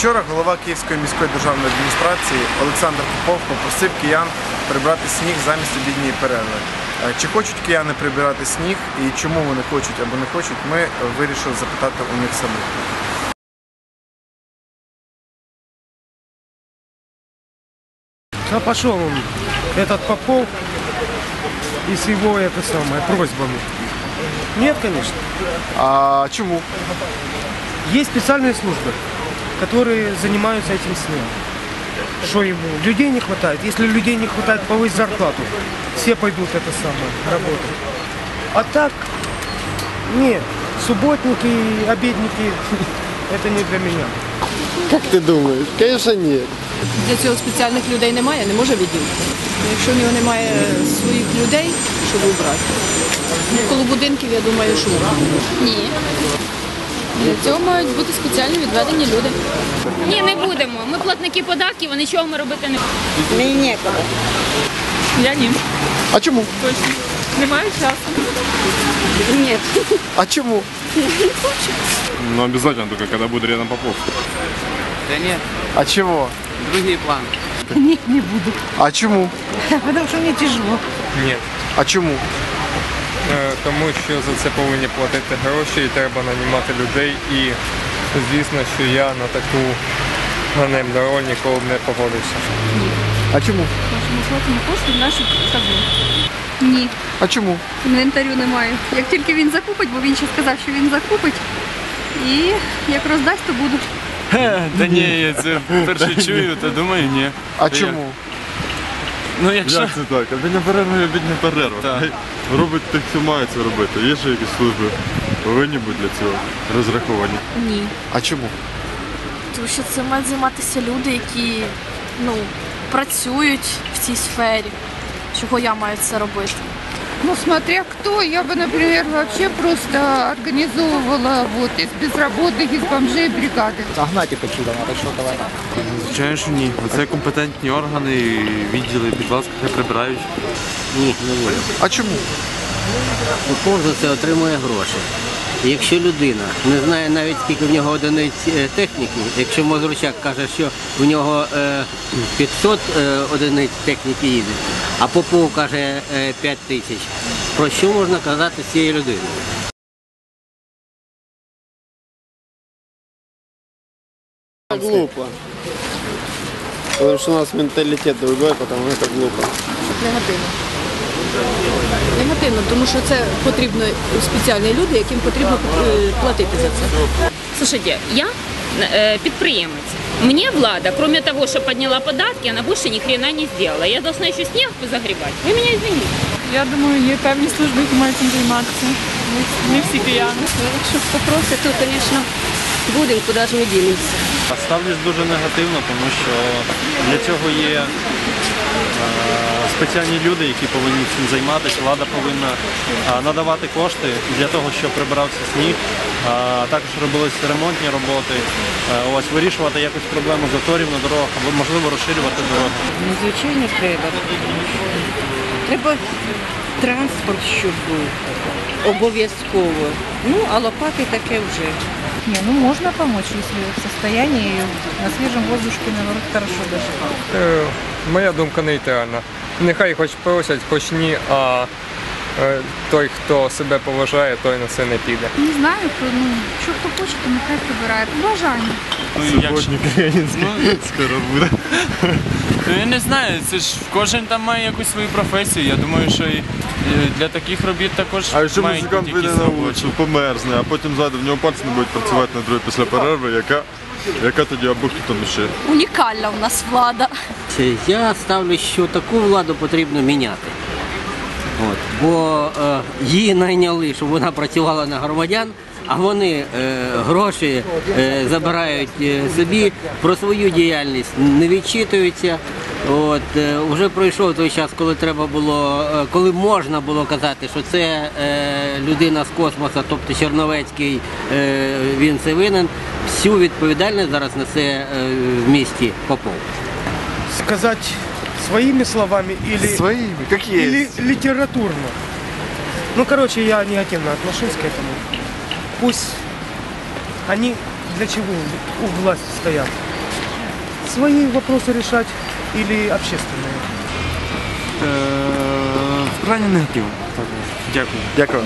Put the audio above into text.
Вчора голова Київської міської державної адміністрації Олександр Попов попросив киян прибрати сніг замість обідньої перерви. Е, Чи хочуть кияни прибирати сніг і чому вони хочуть або не хочуть, ми е, вирішили запитати у них самих. А пошел он, этот Попов, и с его это самое, просьбами. Нет, конечно. А чому? Есть специальные службы, которые занимаются этим снегом. Что ему? Людей не хватает. Если людей не хватает, повысь зарплату. Все пойдут это самое, работать. А так, нет. Субботники, обедники, это не для меня. Как ты думаешь? Конечно нет. Для цього спеціальних людей немає, не може відділити. Якщо в нього немає своїх людей, щоб убрати, ну, коло будинків, я думаю, що Ні. Для цього мають бути спеціально відведені люди. Ні, не будемо. Ми платники податків, а нічого ми робити не будемо. Мені неколи. Я ні. А чому? Точно. Немає часу. Ні. А чому? Ну, обязательно только, когда будет рядом Попов. Да нет, А чого? другие планы. Ні, не буду. А чому? Тому що мені тяжело. Ні, А чому? Е, тому що за це повинні платити гроші і треба нанімати людей. І звісно, що я на таку ганебну роль ніколи б не погодився. А чому? Нашому платимо кошти в нашу казну. Ні, А чому? інвентарю немає. Як тільки він закупить, бо він ще сказав, що він закупить. І як роздасть, то буду. Та ні, я це вперше чую, то думаю, ні. А Та чому? Ну якщо. Як це так? Обідня перерва і обідня перерва. Так. Робить тих, хто має це робити. Є ще якісь служби, повинні бути для цього розраховані. Ні. А чому? Тому що це мають займатися люди, які ну, працюють в цій сфері. Чого я маю це робити? Ну, смотря кто, я бы, например, вообще просто организовывала вот из безработных, из бомжей бригады. Звичайно, що ні. Це компетентні органи, відділи, будь ласка, хай прибирають. Ні, не буду. А чому? Попов за це отримує гроші. Якщо людина не знає навіть скільки в нього одиниць е, техніки, якщо Мозручак каже, що в нього е, 500 е, одиниць техніки їде, а Попов каже е, 5 тисяч, про що можна казати з цією людиною? Глупо. Потому что у нас менталитет другой, потому это глупо. негативно. Негативно, тому що це потрібно спеціальні люди, яким потрібно е, платити за це. Слушайте, я э, предприемец. Мне влада, кроме того, что подняла податки, она больше ни хрена не сделала. Я должна еще снег загребать. Вы меня извините. Я думаю, є певні служби, які мають цим займатися. Не, не всі кияни. Якщо попросять, то, звісно, будемо, куди ж ми дінемося. Ставлюсь дуже негативно, тому що для цього є е, спеціальні люди, які повинні цим займатися. Влада повинна надавати кошти для того, щоб прибирався сніг, також робились ремонтні роботи. Ось вирішувати якусь проблему заторів на дорогах або можливо розширювати дороги. Ну, звичайно, треба. Треба транспорт, щоб був. Обов'язково. Ну, а лопати таке вже. Не, ну можно помочь, если в состоянии на свежем воздушке, наоборот, хорошо даже. Е, моя думка нейтральна. Нехай хоч просять, хоч ні, а е, той, хто себе поважає, той на це не піде. Не знаю, хто, ну, що хто хоче, то нехай прибирає. Бажання. Ну, скоро буде. Ну, я не знаю, це ж кожен там має якусь свою професію. Я думаю, що і для таких робіт також А якщо мають музикант вийде якісь на робочі. вулицю, померзне, а потім ззаду в нього пальці не будуть працювати на другий після перерви, яка, яка тоді або хто там ще? Унікальна в нас влада. Це Я ставлю, що таку владу потрібно міняти. От. Бо е, її найняли, щоб вона працювала на громадян, а вони е, гроші е, забирають е, собі, про свою діяльність не відчитуються. От, е, вже пройшов той час, коли треба було, е, коли можна було казати, що це е, людина з космоса, тобто Черновецький, е, він це винен. Всю відповідальність зараз несе е, в місті Попов. Сказать своими словами или, Своїми, як є. или литературно. Ну, короче, я негативно отношусь к этому. Пусть они для чего у власти стоят? свои вопросы решать или общественные? В крайне негативно. Дякую. Дякую.